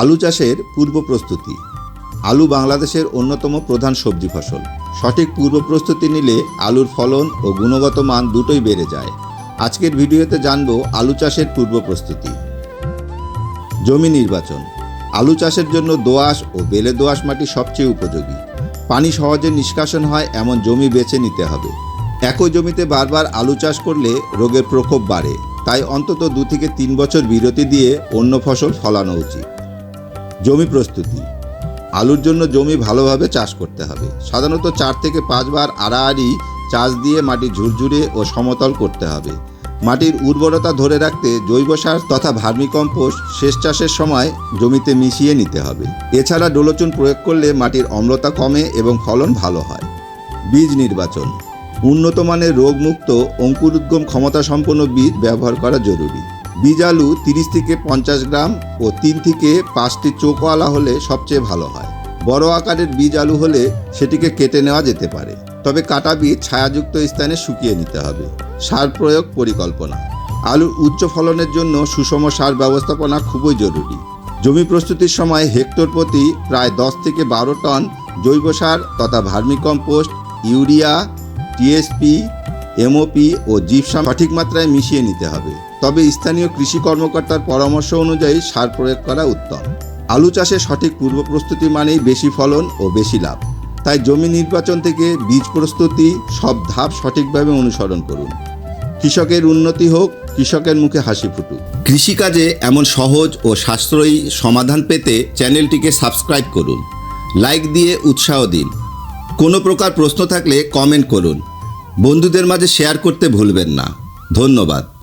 আলু চাষের পূর্ব প্রস্তুতি। আলু বাংলাদেশের অন্যতম প্রধান সবজি ফসল। সঠিক পূর্ব প্রস্তুতি নিলে আলুর ফলন ও গুণগত মান দুটোই বেড়ে যায়। আজকের ভিডিওতে জানব আলু চাষের পূর্ব প্রস্তুতি। জমি নির্বাচন। আলু চাষের জন্য দোআঁশ ও বেলে দোআঁশ মাটি সবচেয়ে উপযোগী। পানি সহজে নিষ্কাশন হয়, এমন জমি বেছে নিতে হবে। একই জমিতে বারবার আলু চাষ করলে রোগের প্রকোপ বাড়ে। তাই অন্তত দু থেকে তিন বছর বিরতি দিয়ে অন্য ফসল ফলানো উচিত। জমি প্রস্তুতি। আলুর জন্য জমি ভালোভাবে চাষ করতে হবে। সাধারণত চার থেকে পাঁচবার আড়াআড়ি চাষ দিয়ে মাটি ঝুরঝুরে ও সমতল করতে হবে। মাটির উর্বরতা ধরে রাখতে জৈব সার তথা ভার্মিকম্পোস্ট শেষ চাষের সময় জমিতে মিশিয়ে নিতে হবে। এছাড়া ডোলোচুন প্রয়োগ করলে মাটির অম্লতা কমে এবং ফলন ভালো হয়। বীজ নির্বাচন। উন্নত মানের রোগমুক্ত অঙ্কুরোদ্গম ক্ষমতা সম্পন্ন বীজ ব্যবহার করা জরুরি। বীজ আলু তিরিশ থেকে পঞ্চাশ গ্রাম ও তিন থেকে পাঁচটি চোখওয়ালা হলে সবচেয়ে ভালো হয়। বড় আকারের বীজ আলু হলে সেটিকে কেটে নেওয়া যেতে পারে। তবে কাটা বীজ ছায়াযুক্ত স্থানে শুকিয়ে নিতে হবে। সার প্রয়োগ পরিকল্পনা। আলুর উচ্চ ফলনের জন্য সুষম সার ব্যবস্থাপনা খুবই জরুরি। জমি প্রস্তুতির সময় হেক্টর প্রতি প্রায় দশ থেকে বারো টন জৈব সার তথা ভার্মিকম্পোস্ট, ইউরিয়া, টিএসপি, এমওপি ও জিপসাম সঠিক মাত্রায় মিশিয়ে নিতে হবে। তবে স্থানীয় কৃষি কর্মকর্তার পরামর্শ অনুযায়ী সার প্রয়োগ করা উত্তম। আলু চাষে সঠিক পূর্ব প্রস্তুতি মানেই বেশি ফলন ও বেশি লাভ। তাই জমি নির্বাচন থেকে বীজ প্রস্তুতি, সব ধাপ সঠিকভাবে অনুসরণ করুন। কৃষকের উন্নতি হোক, কৃষকের মুখে হাসি ফুটুক। কৃষিকাজে এমন সহজ ও সাশ্রয়ী সমাধান পেতে চ্যানেলটিকে সাবস্ক্রাইব করুন, লাইক দিয়ে উৎসাহ দিন। কোনো প্রকার প্রশ্ন থাকলে কমেন্ট করুন। বন্ধুদের মাঝে শেয়ার করতে ভুলবেন না। ধন্যবাদ।